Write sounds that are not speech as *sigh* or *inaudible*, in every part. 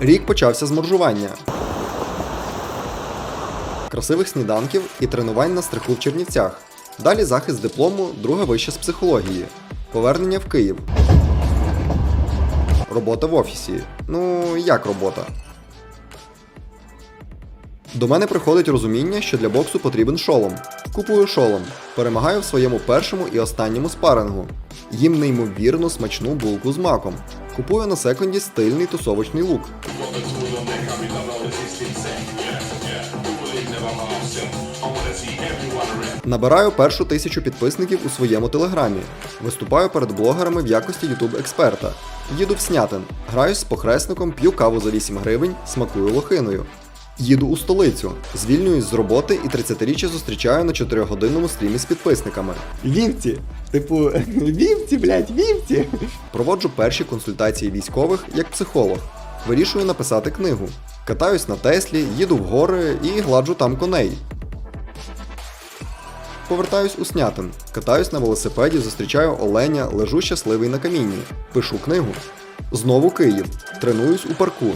Рік почався з моржування. Красивих сніданків і тренувань на стриху в Чернівцях. Далі захист диплому, друга вища з психології. Повернення в Київ. Робота в офісі. Ну, як робота? До мене приходить розуміння, що для боксу потрібен шолом. Купую шолом. Перемагаю в своєму першому і останньому спарингу. Їм неймовірно смачну булку з маком. Купую на секонді стильний тусовочний лук. Набираю першу тисячу підписників у своєму телеграмі. Виступаю перед блогерами в якості ютуб експерта. Їду в Снятин, граюсь з похресником, п'ю каву за 8 гривень, смакую лохиною. Їду у столицю, звільнююсь з роботи і 30-річчя зустрічаю на 4-годинному стрімі з підписниками. Вівці. Типу, *laughs* вівці, блядь, вівці. Проводжу перші консультації військових як психолог. Вирішую написати книгу. Катаюсь на Теслі, їду в гори і гладжу там коней. Повертаюсь у Снятин. Катаюсь на велосипеді, зустрічаю оленя, лежу щасливий на камінні. Пишу книгу. Знову Київ. Тренуюсь у парку.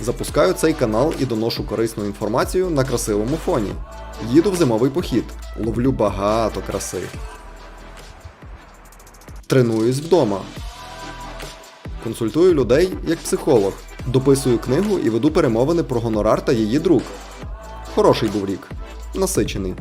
Запускаю цей канал і доношу корисну інформацію на красивому фоні. Їду в зимовий похід. Ловлю багато краси. Тренуюсь вдома. Консультую людей як психолог. Дописую книгу і веду перемовини про гонорар та її друк. Хороший був рік. Насичений.